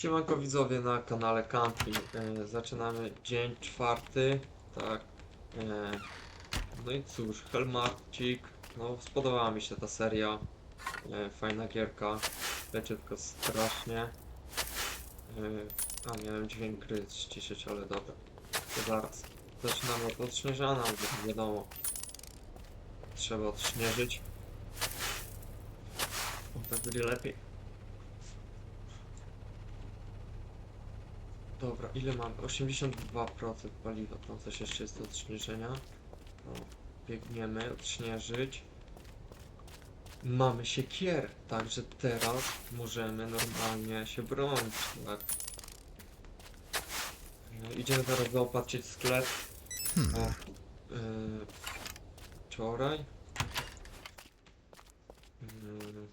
Siemanko widzowie na kanale Campi. E, zaczynamy dzień czwarty, tak. E, no i cóż, Helmarcik. No spodobała mi się ta seria. E, fajna gierka. Leciutko strasznie. E, a miałem dźwięk gry ściszyć, ale dobra. To zaraz. Zaczynamy od odśnieżana, bo wiadomo. Trzeba odśnieżyć. O, tak będzie lepiej. Dobra, ile mamy? 82% paliwa, tam coś jeszcze jest do odśnieżenia. O, biegniemy, odśnieżyć. Mamy siekier, także teraz możemy normalnie się bronić, tak? No, idziemy teraz zaopatrzyć sklep. O, yy, wczoraj. Yy,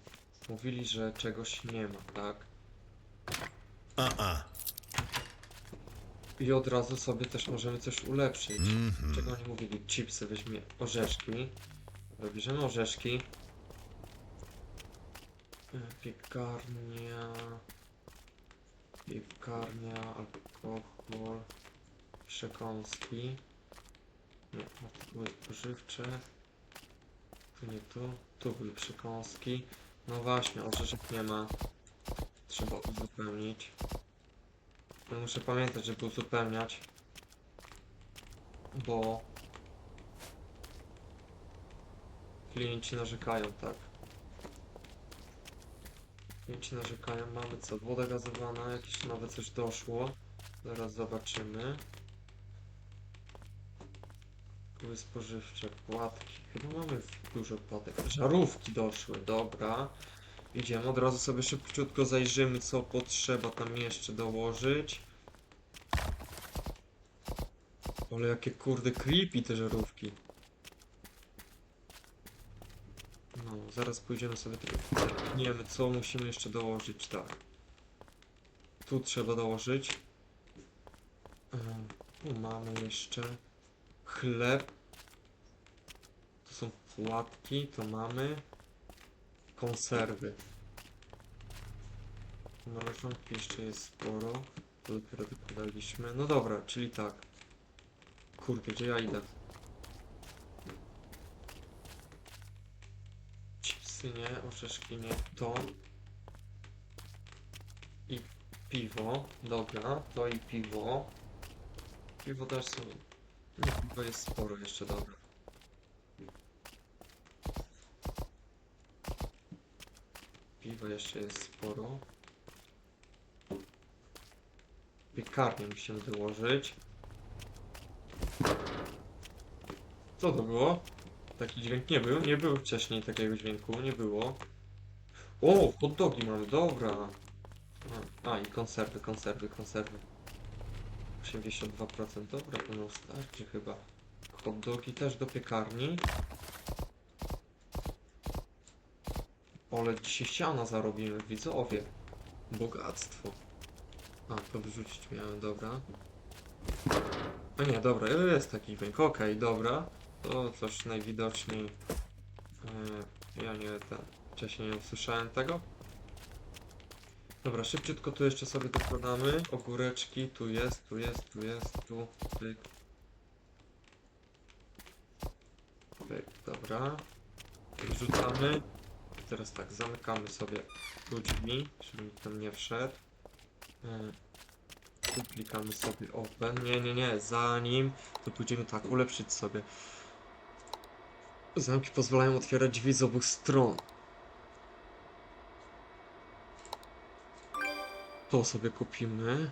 mówili, że czegoś nie ma, tak? Uh-uh. I od razu sobie też możemy coś ulepszyć. Mhm. Czego oni mówili? Chipsy, weźmie orzeszki. Dobra, Bierzemy orzeszki. Piekarnia. Piekarnia, alkohol. Przekąski. Nie, no to były pożywcze. Tu nie tu. Tu były przekąski. No właśnie, orzeszek nie ma. Trzeba uzupełnić. Muszę pamiętać, żeby uzupełniać. Bo klienci narzekają, tak. Klienci narzekają, mamy co? Woda gazowana, jakieś nowe coś doszło. Zaraz zobaczymy. Były spożywcze, płatki. Chyba mamy dużo płatek. Żarówki doszły, dobra. Idziemy, od razu sobie szybciutko zajrzymy, co potrzeba tam jeszcze dołożyć. Ale jakie kurde creepy te żarówki. No, zaraz pójdziemy sobie tylko wiemy co musimy jeszcze dołożyć, tak. Tu trzeba dołożyć. Em, Tu mamy jeszcze chleb. To są płatki, to mamy. Konserwy. Mrożonki jeszcze jest sporo. To dopiero wykładaliśmy. No dobra, czyli tak. Kurde, gdzie ja idę? Chipsy nie, orzeszki nie, to. I piwo, dobra, to i piwo. Piwo też są. Nie, piwo jest sporo jeszcze, dobra. Piwo jeszcze jest sporo. Piekarnię musimy dołożyć. Co to było? Taki dźwięk nie był? Nie był wcześniej takiego dźwięku, nie było. O, hot dogi mamy, dobra. A, a i konserwy, konserwy, konserwy. 82%, dobra, to nam starczy chyba. Hot dogi też do piekarni. Ale dzisiaj siana zarobimy, widzowie. Bogactwo. A, to wyrzucić miałem, dobra. A nie, dobra, jest taki dźwięk, okej, dobra. To coś najwidoczniej... e, ja nie, ten, wcześniej nie usłyszałem tego. Dobra, szybciutko tu jeszcze sobie dokładamy. Ogóreczki, tu jest, tu jest, tu jest, tu, pyk. Pyk, dobra. Wrzucamy. Teraz tak, zamykamy sobie drzwi, żeby nikt tam nie wszedł. Tu klikamy sobie open. Nie, nie, nie, zanim to pójdziemy tak, ulepszyć sobie. Zamki pozwalają otwierać drzwi z obu stron. To sobie kupimy.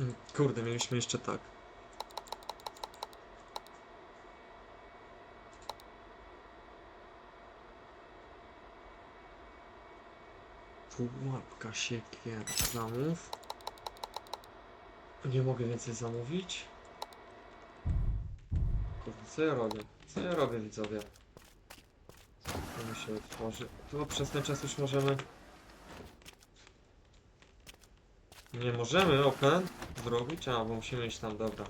Mm, Kurde, mieliśmy jeszcze tak. Pułapka siekier. Zamów. Nie mogę więcej zamówić. Kurde, co ja robię? Co ja robię, widzowie? To mi się otworzy. To przez ten czas już możemy... Nie możemy open zrobić? A, bo musimy iść tam, dobra.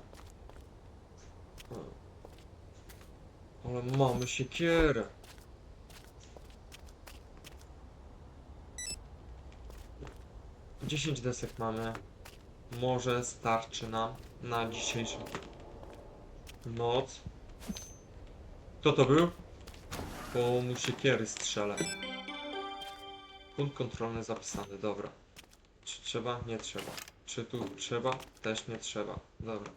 Ale mamy siekierę. 10 desek mamy. Może starczy nam na dzisiejszą noc. Kto to był? Bo mu siekiery strzelę. Punkt kontrolny zapisany, dobra. Czy trzeba? Nie trzeba. Czy tu trzeba? Też nie trzeba. Dobra.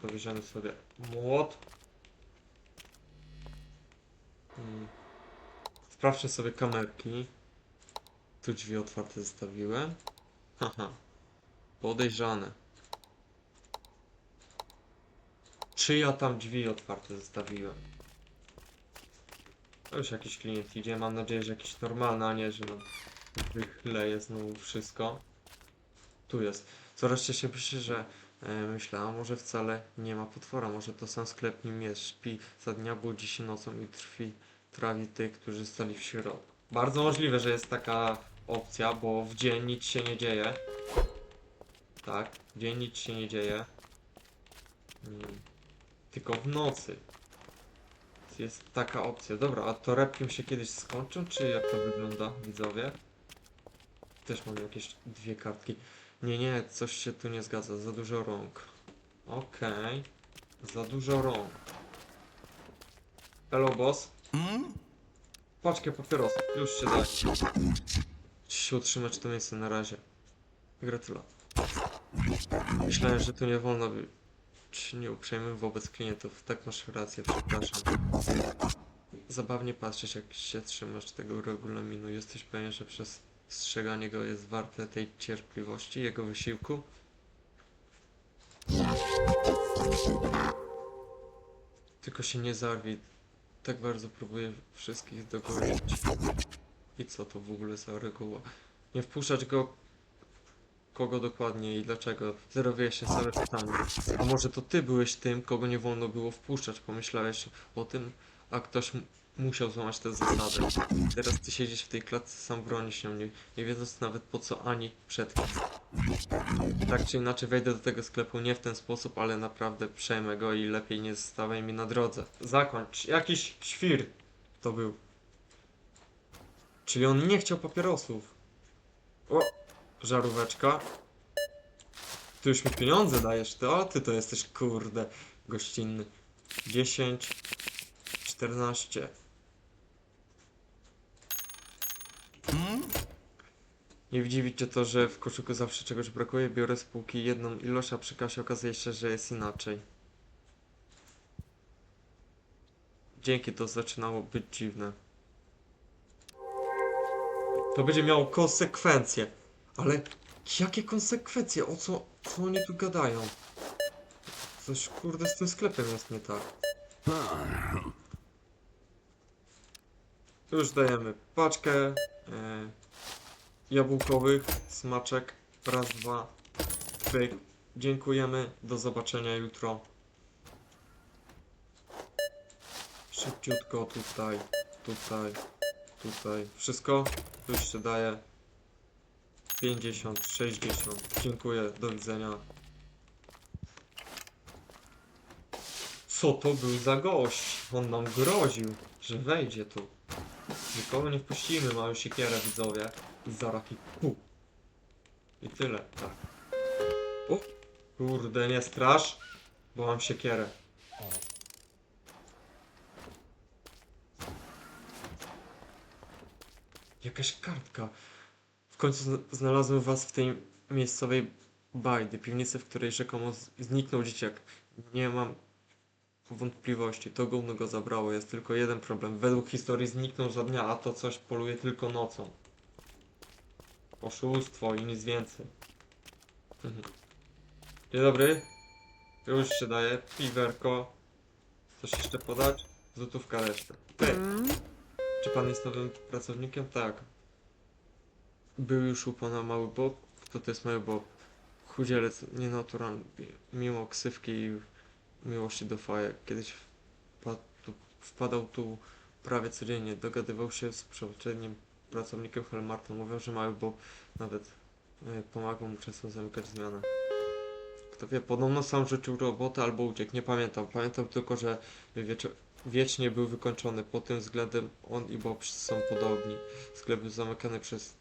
Pobierzemy sobie młot. Hmm. Sprawdźmy sobie kamerki. Tu drzwi otwarte zostawiłem. Haha. Podejrzane. Czy ja tam drzwi otwarte zostawiłem? To już jakiś klient idzie. Mam nadzieję, że jakiś normalny, a nie, że nam wychleje znowu wszystko. Tu jest. Coraz częściej pisze, że e, może wcale nie ma potwora. Może to sam sklep nim jest. Śpi za dnia, budzi się nocą i trwi, trawi tych, którzy stali w środku. Bardzo możliwe, że jest taka opcja, bo w dzień nic się nie dzieje. Tak, w dzień nic się nie dzieje. Mm, Tylko w nocy. Jest taka opcja. Dobra, a to repkiem się kiedyś skończą, czy jak to wygląda, widzowie? Też mam jakieś dwie kartki. Nie, nie, coś się tu nie zgadza. Za dużo rąk. Okej. Za dużo rąk. Hello, boss. Hmm? Paczkę papierosów. Już się da. Się utrzymać to miejsce na razie. Gratulacje. Myślałem, że tu nie wolno być nieuprzejmym wobec klientów. Tak masz rację, przepraszam. Zabawnie patrzeć, jak się trzymasz tego regulaminu. Jesteś pewien, że przestrzeganie go jest warte tej cierpliwości, jego wysiłku? Tylko się nie zarwij. Tak bardzo próbuję wszystkich dogodzić. I co to w ogóle za reguła? Nie wpuszczać go kogo dokładnie i dlaczego? Zero wyjaśnię same pytanie. A może to ty byłeś tym, kogo nie wolno było wpuszczać? Pomyślałeś o tym, a ktoś musiał złamać te zasady. Teraz ty siedzisz w tej klatce, sam bronisz się mnie, nie wiedząc nawet po co ani przed kim. Tak czy inaczej wejdę do tego sklepu nie w ten sposób, ale naprawdę przejmę go i lepiej nie stawiaj mi na drodze. Zakończ. Jakiś świr to był. Czyli on nie chciał papierosów. O, żaróweczka. Ty już mi pieniądze dajesz, ty, o ty to jesteś kurde gościnny. 10, 14. Hmm? Nie cię to, że w koszyku zawsze czegoś brakuje, biorę z półki jedną ilość, a przy kasie okazuje się, że jest inaczej. Dzięki to zaczynało być dziwne. To będzie miało konsekwencje. Ale jakie konsekwencje? O co, co oni tu gadają? Coś kurde z tym sklepem jest nie tak. Już dajemy paczkę e, jabłkowych smaczek. Raz, dwa. Pyk. Dziękujemy. Do zobaczenia jutro. Szybciutko tutaj, tutaj, tutaj. Wszystko? Już się daje. 50, 60. Dziękuję, do widzenia. Co to był za gość? On nam groził, że wejdzie tu. Nikogo nie wpuścimy, mają siekierę widzowie. I zaraz i pu. I tyle, tak. O, kurde, nie strasz, bo mam siekierę. Jakaś kartka. W końcu zna- znalazłem was w tej miejscowej bajdy, piwnicy, w której rzekomo zniknął dzieciak. Nie mam wątpliwości, to gówno go zabrało. Jest tylko jeden problem. Według historii zniknął za dnia, a to coś poluje tylko nocą. Oszustwo i nic więcej. Mhm. Dzień dobry. Już się daje. Piwerko. Coś jeszcze podać? Złotówka resztę. Ty. Czy pan jest nowym pracownikiem? Tak. Był już u pana mały Bob. Kto to jest mały Bob? Chudzielec, nienaturalny. Mimo ksywki i miłości do fajek. Kiedyś wpadał tu prawie codziennie. Dogadywał się z poprzednim pracownikiem Helmartem. Mówią, że mały Bob nawet e, pomagał mu często zamykać zmianę. Kto wie, podobno sam rzucił robotę albo uciekł. Nie pamiętam. Pamiętam tylko, że wieczo- wiecznie był wykończony. Pod tym względem on i Bob są podobni. Sklep był zamykany przez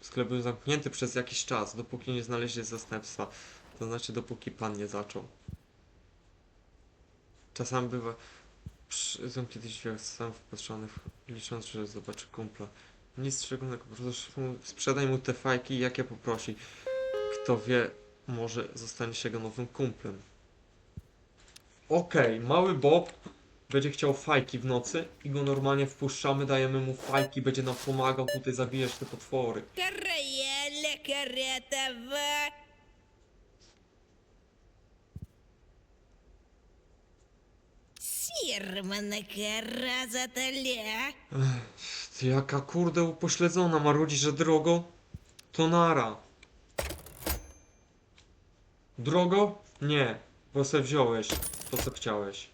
Sklep był zamknięty przez jakiś czas, dopóki nie znaleźli zastępstwa. To znaczy, dopóki pan nie zaczął. Czasami bywa... Przyjdą kiedyś drzwiach sam wpatrzonych, licząc, że zobaczy kumpla. Nic szczególnego, po prostu sprzedaj mu te fajki, jakie poprosi. Kto wie, może zostanie się jego nowym kumplem. Okej, mały Bob będzie chciał fajki w nocy i go normalnie wpuszczamy, dajemy mu fajki, będzie nam pomagał tutaj zabijać te potwory. Караеля, каретова. Сирмана караза таля. Ty, jaka kurde upośledzona marudzi, że drogo? To nara. Drogo? Nie, bo se wziąłeś to co chciałeś.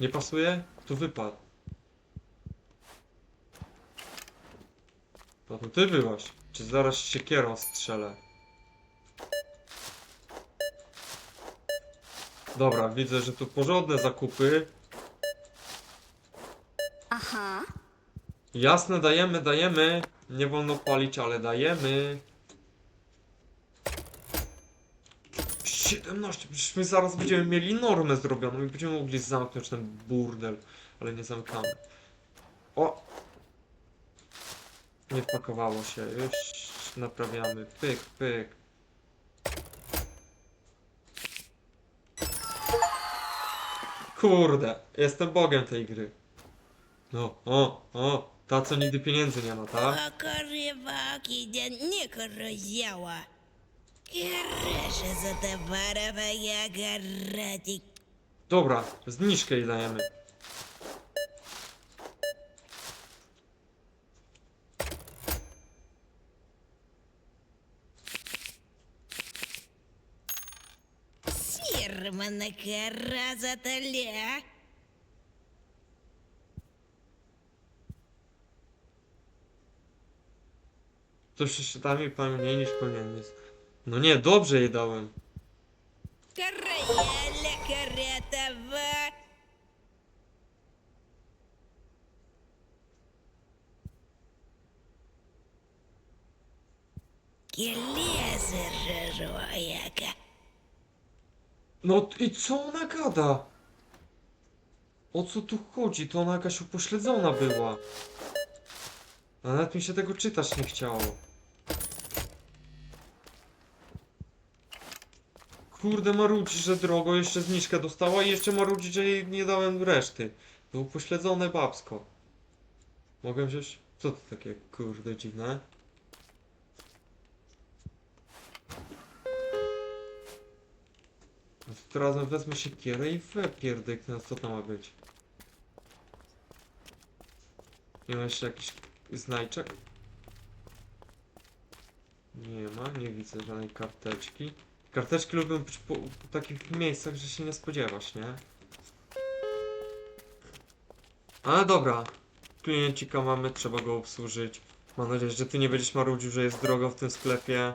Nie pasuje? To wypad. No to ty byłaś. Czy zaraz się kierą strzelę? Dobra, widzę, że tu porządne zakupy. Aha. Jasne, dajemy, dajemy. Nie wolno palić, ale dajemy. 17, przecież my zaraz będziemy mieli normę zrobioną i będziemy mogli zamknąć ten burdel, ale nie zamykamy. O! Nie wpakowało się, już naprawiamy. Pyk, pyk. Kurde, jestem bogiem tej gry. No, o, o, ta co nigdy pieniędzy nie ma, tak? Покореваки ден не корозява. Краще за товарами я гаратик. Dobra, zniżkę jej dajemy. Сірмана кара за таля. To przeczytami mniej niż powinien jest. No nie, dobrze jej dałem. Караеля, каретова. Келеза жирожояка. No i co ona gada? O co tu chodzi? To ona jakaś upośledzona była. A nawet mi się tego czytać nie chciało. Kurde marudzi, że drogo jeszcze zniżkę dostała i jeszcze marudzi, że jej nie dałem reszty. To upośledzone babsko. Mogę wziąć? Co to takie kurde dziwne? Razem wezmę siekierę i wypierdyknę, co to ma być. Nie ma jeszcze jakiś znaczek? Nie ma, nie widzę żadnej karteczki. Karteczki lubią być po, po takich miejscach, że się nie spodziewasz, nie? Ale dobra. Kliencika mamy, trzeba go obsłużyć. Mam nadzieję, że ty nie będziesz marudził, że jest drogo w tym sklepie.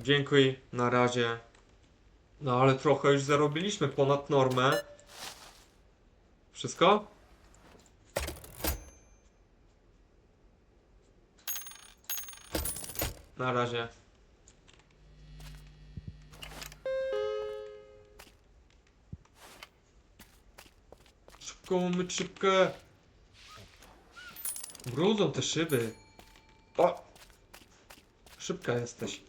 Dziękuję, na razie. No ale trochę już zarobiliśmy ponad normę. Wszystko? Na razie. Szybko mamy szybkę. Brudzą te szyby. O! Szybka jesteś.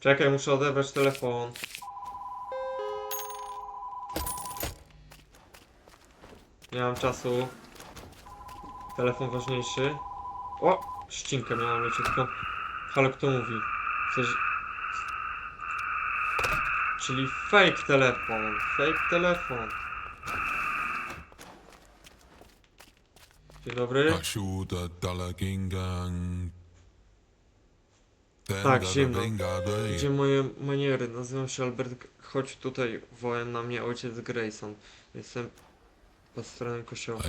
Czekaj, muszę odebrać telefon. Nie mam czasu. Telefon ważniejszy. O! Ścinkę miałem leciutko. Halo, kto mówi? Coś... Czyli fake telefon. Fake telefon. Dzień dobry. Tak, zimno. Gdzie moje maniery? Nazywam się Albert. Chodź tutaj, woła na mnie ojciec Grayson. Jestem pod stroną kościoła.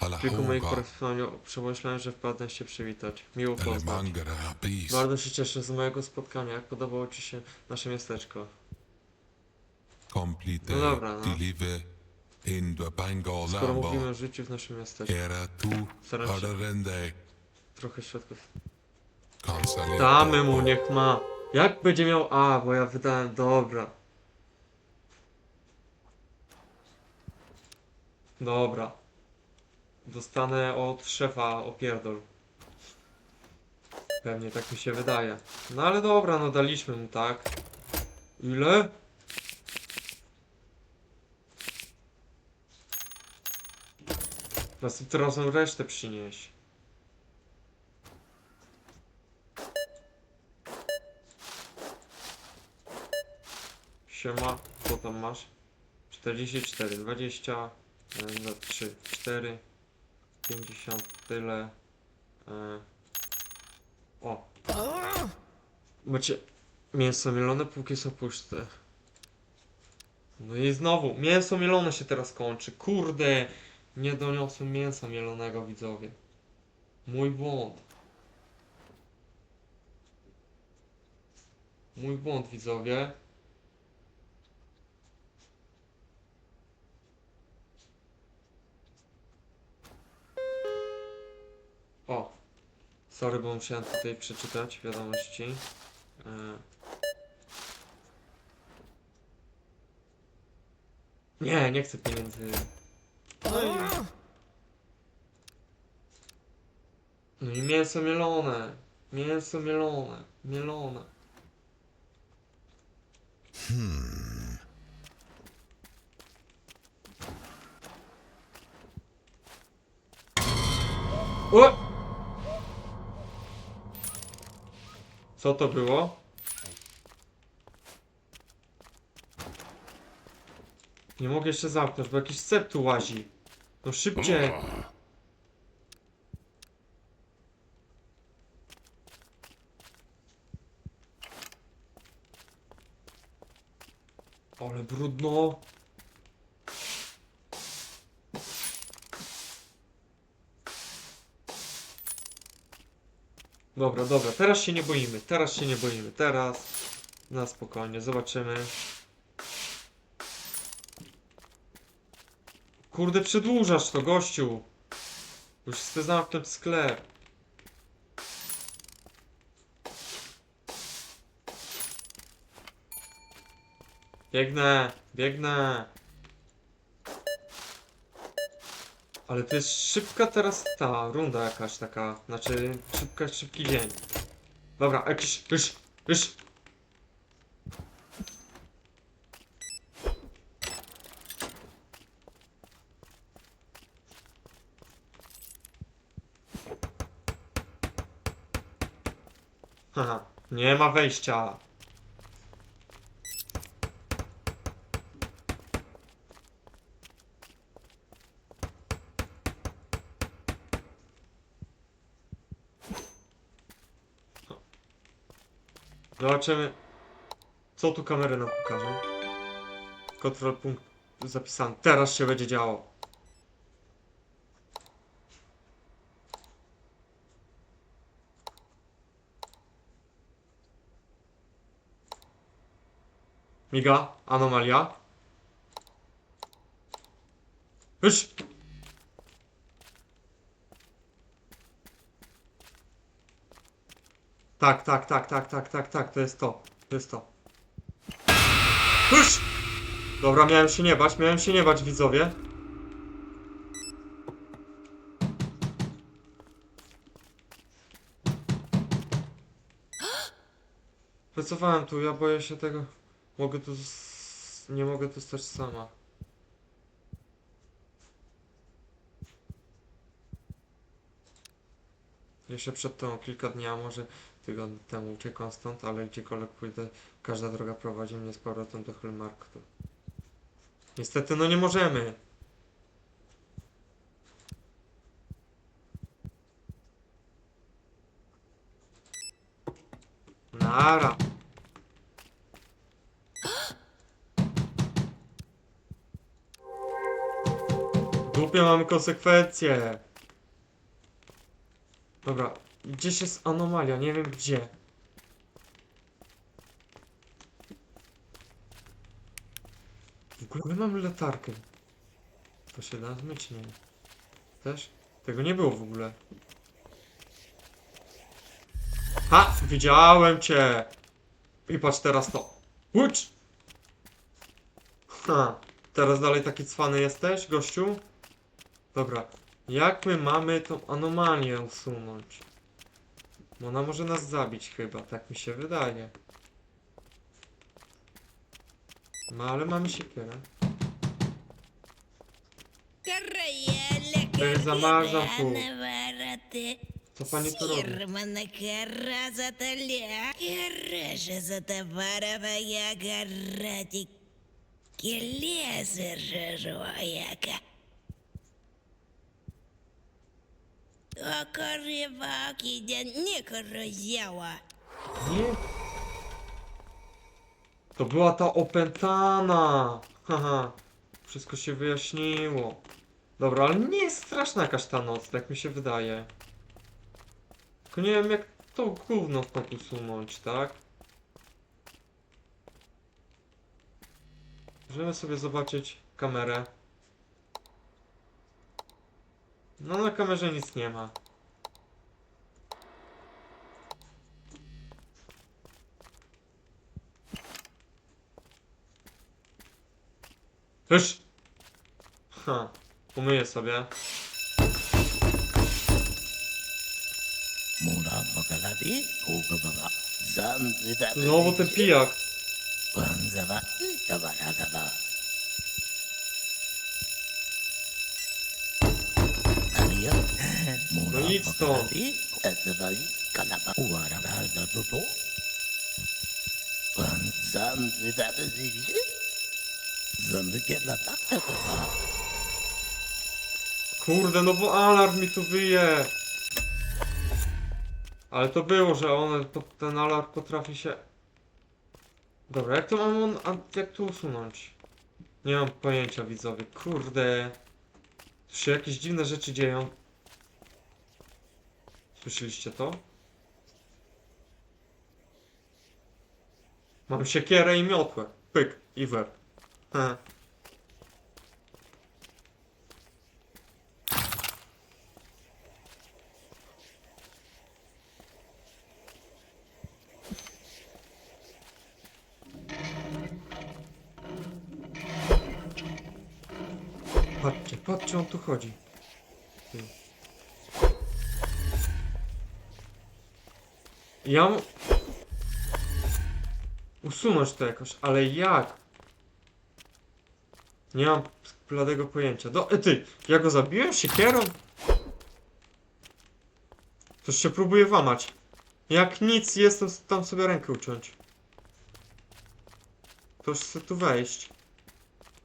Ala Tylko mojej huga, korespondencji przemyślałem, że wpadnę się przywitać. Miło poznać. Bardzo się cieszę z mojego spotkania. Jak podobało Ci się nasze miasteczko? complete No dobra, no. in the Bangor Skoro mówimy o życiu w naszym miasteczku, Era tu trochę środków. Damy mu, niech ma. Jak będzie miał... A, bo ja wydałem... Dobra. Dobra. Dostanę od szefa opierdol. Pewnie tak mi się wydaje. No ale dobra, no daliśmy mu, tak? Ile? Następnym razem resztę przynieś. Siema, co tam masz? 44, 20, e, no 3, 4, 50, tyle. E, o. Macie mięso mielone, póki są puste. No i znowu, mięso mielone się teraz kończy. Kurde, nie doniosłem mięsa mielonego, widzowie. Mój błąd. Mój błąd, widzowie. Sorry, bo musiałem tutaj przeczytać wiadomości. E... Nie, nie chcę pieniędzy. No i... No i mięso mielone. Mięso mielone. Mielone. O! Co to było? Nie mogę jeszcze zamknąć, bo jakiś cep tu łazi. No szybciej. Ale brudno. Dobra, dobra, teraz się nie boimy, teraz się nie boimy, teraz na spokojnie, zobaczymy. Kurde, przedłużasz to, gościu. Już chcę zamknąć sklep. Biegnę, biegnę. Ale to jest szybka teraz ta runda jakaś taka, znaczy szybka, szybki dzień. Dobra, jakiś, już, już. Haha, nie ma wejścia. Zobaczymy, co tu kamery nam pokażą. Control punkt zapisany. Teraz się będzie działo. Miga, anomalia. Już! Tak, tak, tak, tak, tak, tak, tak, to jest to. To jest to. Już! Dobra, miałem się nie bać, miałem się nie bać, widzowie. Wycofałem tu, ja boję się tego. Mogę tu... Nie mogę tu stać sama. Jeszcze przed tą kilka dni, a może tygodni temu uciekłam stąd, ale gdziekolwiek pójdę, każda droga prowadzi mnie z powrotem do Hellmarktu. Niestety, no nie możemy. Nara. Głupie mamy konsekwencje. Dobra, gdzieś jest anomalia, nie wiem gdzie. W ogóle mam latarkę. To się da zmyć, nie? Też? Tego nie było w ogóle. Ha! Widziałem cię! I patrz teraz to. Łódź! Ha! Teraz dalej taki cwany jesteś, gościu? Dobra. Jak my mamy tą anomalię usunąć? Bo ona może nas zabić chyba, tak mi się wydaje. No ale mamy siekierę. Караеля, Ты замазал фу. вороты. Co pani tu robi? Сирмана кара за таля. Кара за товаровая гаратик. Келезер жуяка. Окоревак едя не корозяła. Nie. To była ta opętana. Haha. Wszystko się wyjaśniło. Dobra, ale nie jest straszna jakaś ta noc, tak mi się wydaje. Tylko nie wiem jak to gówno stąd usunąć, tak? Możemy sobie zobaczyć kamerę. No na kamerze nic nie ma. Już! Ha, umyję sobie. Znowu ten pijak. No idź stąd. Zanzikela, Takaba. Kurde, no bo alarm mi tu wyje. Ale to było, że on, to, ten alarm potrafi się... Dobra, jak to mam on, a jak to usunąć? Nie mam pojęcia, widzowie. Kurde. Tu się jakieś dziwne rzeczy dzieją. Słyszeliście to? Mam siekierę i miotłę. Pyk, i w łeb. He. Patrzcie, patrzcie, on tu chodzi. Ja mu... Usunąć to jakoś, ale jak? Nie mam bladego pojęcia. Do, e, ty, ja go zabiłem siekierą? Coś się próbuje łamać. Jak nic, jestem tam sobie rękę uciąć. To już chcę tu wejść.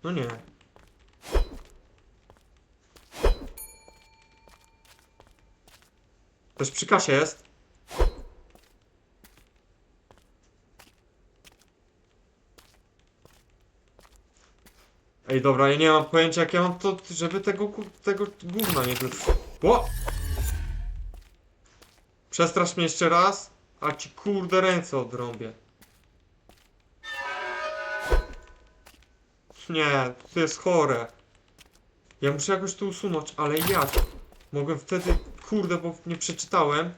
No nie. Ktoś przy kasie jest? Ej, dobra, ja nie mam pojęcia jak ja mam to, żeby tego, tego gówna nie wy... O! Przestrasz mnie jeszcze raz, a ci kurde ręce odrąbię. Nie, to jest chore. Ja muszę jakoś to usunąć, ale jak? Mogłem wtedy, kurde, bo nie przeczytałem.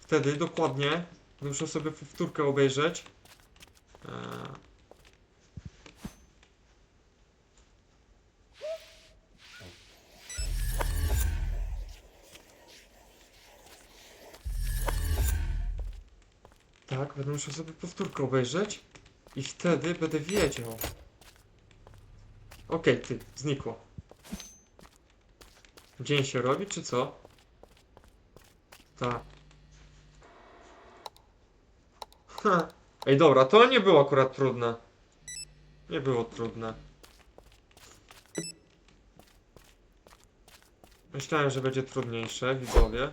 Wtedy, dokładnie. Muszę sobie powtórkę obejrzeć. Eee. Tak, będę musiał sobie powtórkę obejrzeć. I wtedy będę wiedział. Okej, ty, znikło. Dzień się robi, czy co? Tak. Ej, dobra, to nie było akurat trudne. Nie było trudne. Myślałem, że będzie trudniejsze, widzowie.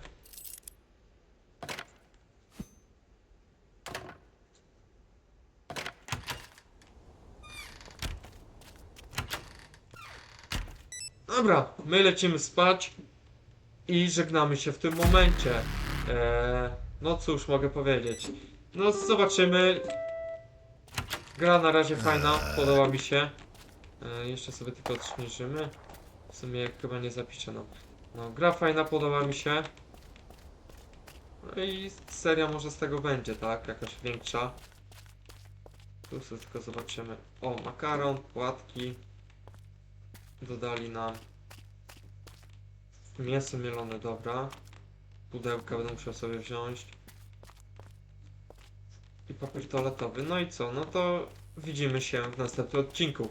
Dobra, my lecimy spać i żegnamy się w tym momencie. Eee, no cóż mogę powiedzieć. No zobaczymy Gra na razie fajna, podoba mi się. E, jeszcze sobie tylko odśnieżymy. W sumie chyba nie zapiszę, no. No, gra fajna, podoba mi się. No i seria może z tego będzie, tak? Jakaś większa. Tu sobie tylko zobaczymy. O, makaron, płatki. Dodali nam mięso mielone, dobra. Pudełka będę musiał sobie wziąć. I papier toaletowy. No i co? No to widzimy się w następnym odcinku.